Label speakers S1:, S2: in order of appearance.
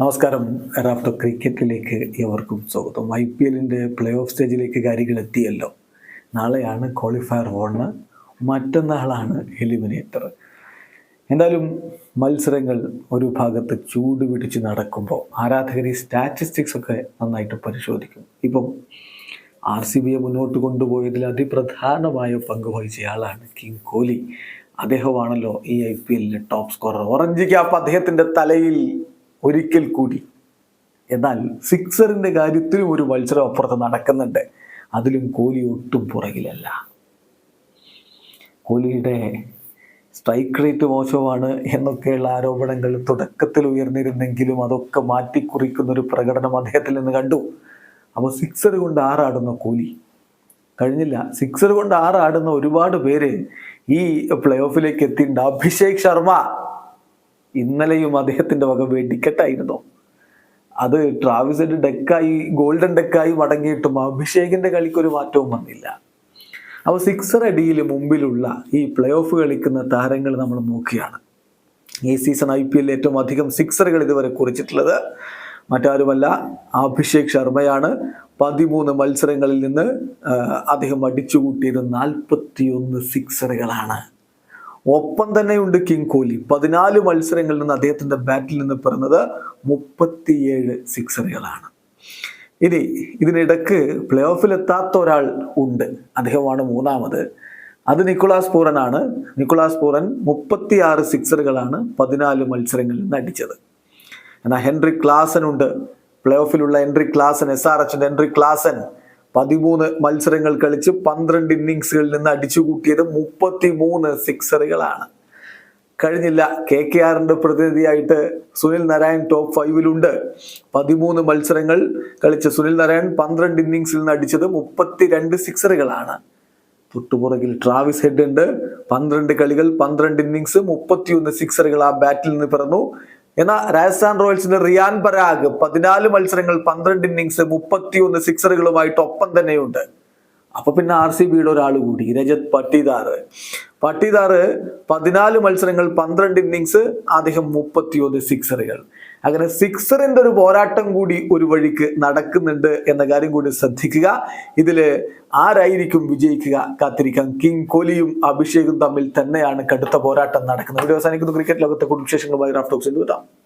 S1: നമസ്കാരം. റാഫ്റ്റർ ക്രിക്കറ്റിലേക്ക് എവർക്കും സ്വാഗതം. ഐ പി എല്ലിന്റെ പ്ലേ ഓഫ് സ്റ്റേജിലേക്ക് കാര്യങ്ങൾ എത്തിയല്ലോ. നാളെയാണ് ക്വാളിഫയർ വണ്. മറ്റന്നാളാണ് എലിമിനേറ്റർ. എന്തായാലും മത്സരങ്ങൾ ഒരു ഭാഗത്ത് ചൂട് പിടിച്ച് നടക്കുമ്പോൾ ആരാധകർ ഈ സ്റ്റാറ്റിസ്റ്റിക്സ് ഒക്കെ നന്നായിട്ട് പരിശോധിക്കും. ഇപ്പം ആർ സി ബിയെ മുന്നോട്ട് കൊണ്ടുപോയതിൽ അതിപ്രധാനമായ പങ്ക് വഹിച്ചയാളാണ് കിങ് കോഹ്ലി അദ്ദേഹമാണല്ലോ ഈ ഐ പി എല്ലിലെ ടോപ്പ് സ്കോറർ. ഓറഞ്ച് ക്യാപ്പ് അദ്ദേഹത്തിന്റെ തലയിൽ ഒരിക്കൽ കൂടി. എന്നാൽ സിക്സറിന്റെ കാര്യത്തിലും ഒരു മത്സരം അപ്പുറത്ത് നടക്കുന്നുണ്ട്. അതിലും കോഹ്ലി ഒട്ടും പുറകിലല്ല. കോഹ്ലിയുടെ സ്ട്രൈക്ക് റേറ്റ് മോശമാണ് എന്നൊക്കെയുള്ള ആരോപണങ്ങൾ തുടക്കത്തിൽ ഉയർന്നിരുന്നെങ്കിലും അതൊക്കെ മാറ്റിക്കുറിക്കുന്ന ഒരു പ്രകടനം അദ്ദേഹത്തിൽ നിന്ന് കണ്ടു. അപ്പോൾ സിക്സർ കൊണ്ട് ആറാടുന്ന കോഹ്ലി. കഴിഞ്ഞില്ല. സിക്സർ കൊണ്ട് ആറാടുന്ന ഒരുപാട് പേര് ഈ പ്ലേ ഓഫിലേക്ക് എത്തിയിട്ടുണ്ട്. അഭിഷേക് ശർമ്മ. ഇന്നലെയും അദ്ദേഹത്തിന്റെ വക വെടിക്കെട്ടായിരുന്നു. അത് ട്രാവിസിന്റെ ഡെക്കായി ഗോൾഡൻ ഡെക്കായി മടങ്ങിയിട്ടും അഭിഷേകിന്റെ കളിക്കൊരു മാറ്റവും വന്നില്ല. അപ്പോൾ സിക്സർ അടിയിൽ മുമ്പിലുള്ള ഈ പ്ലേ ഓഫ് കളിക്കുന്ന താരങ്ങൾ നമ്മൾ നോക്കുകയാണ് ഈ സീസൺ ഐ പി എല്ലിൽ ഏറ്റവും അധികം സിക്സറുകൾ ഇതുവരെ കുറിച്ചിട്ടുള്ളത് മറ്റാരുമല്ല അഭിഷേക് ശർമ്മയാണ്. പതിമൂന്ന് മത്സരങ്ങളിൽ നിന്ന് അദ്ദേഹം അടിച്ചുകൂട്ടിയത് നാൽപ്പത്തിയൊന്ന് സിക്സറുകളാണ്. ഒപ്പം തന്നെയുണ്ട് കിങ് കോഹ്ലി പതിനാല് മത്സരങ്ങളിൽ നിന്ന് അദ്ദേഹത്തിന്റെ ബാറ്റിൽ നിന്ന് പിറന്നത് മുപ്പത്തിയേഴ് സിക്സറുകളാണ്. ഇനി ഇതിനിടക്ക് പ്ലേ ഓഫിൽ എത്താത്ത ഒരാൾ ഉണ്ട്. അദ്ദേഹമാണ് മൂന്നാമത്. അത് നിക്കോളാസ് പൂറനാണ്. നിക്കോളാസ് പൂറൻ മുപ്പത്തിയാറ് സിക്സറുകളാണ് പതിനാല് മത്സരങ്ങളിൽ നിന്ന് അടിച്ചത്. എന്നാൽ ഹെൻറി ക്ലാസൻ ഉണ്ട് പ്ലേ ഓഫിലുള്ള ഹെൻറി ക്ലാസൻ എസ് ആർ എച്ചിന്റെ ഹെൻറി ക്ലാസൻ പതിമൂന്ന് മത്സരങ്ങൾ കളിച്ച് പന്ത്രണ്ട് ഇന്നിങ്സുകളിൽ നിന്ന് അടിച്ചുകൂട്ടിയത് മുപ്പത്തി മൂന്ന് സിക്സറുകളാണ്. കഴിഞ്ഞില്ല കെ കെ ആറിന്റെ പ്രതിനിധിയായിട്ട് സുനിൽ നാരായൺ ടോപ്പ് ഫൈവിലുണ്ട് പതിമൂന്ന് മത്സരങ്ങൾ കളിച്ച സുനിൽ നാരായൺ പന്ത്രണ്ട് ഇന്നിങ്സിൽ നിന്ന് അടിച്ചത് മുപ്പത്തിരണ്ട് സിക്സറുകളാണ്. തൊട്ടുപുറകിൽ ട്രാവിസ് ഹെഡ് ഉണ്ട്. പന്ത്രണ്ട് കളികൾ പന്ത്രണ്ട് ഇന്നിങ്സ് മുപ്പത്തിയൊന്ന് സിക്സറുകൾ ആ ബാറ്റിൽ നിന്ന് പിറന്നു. എന്നാൽ രാജസ്ഥാൻ റോയൽസിന്റെ റിയാൻ പരാഗ് പതിനാല് മത്സരങ്ങൾ പന്ത്രണ്ട് ഇന്നിങ്സ് മുപ്പത്തിയൊന്ന് സിക്സറുകളുമായിട്ട് ഒപ്പം തന്നെയുണ്ട്. അപ്പൊ പിന്നെ ആർ സി ബിയുടെ ഒരാൾ കൂടി രജത് പട്ടിദാർ പട്ടിദാർ പതിനാല് മത്സരങ്ങൾ പന്ത്രണ്ട് ഇന്നിങ്സ് അദ്ദേഹം മുപ്പത്തിയൊന്ന് സിക്സറുകൾ. അങ്ങനെ സിക്സറിന്റെ ഒരു പോരാട്ടം കൂടി ഒരു വഴിക്ക് നടക്കുന്നുണ്ട് എന്ന കാര്യം കൂടി ശ്രദ്ധിക്കുക. ഇതിൽ ആരായിരിക്കും വിജയിക്കുക? കാത്തിരിക്കാം. കിങ് കോലിയും അഭിഷേകും തമ്മിൽ തന്നെയാണ് കടുത്ത പോരാട്ടം നടക്കുന്നത്. ഇവിടെ അവസാനിക്കുന്നു. ക്രിക്കറ്റ് ലോകത്തെ കുടുംബ വിശേഷങ്ങളുമായി റാഫ്റ്റോക്സിൽ വരാം.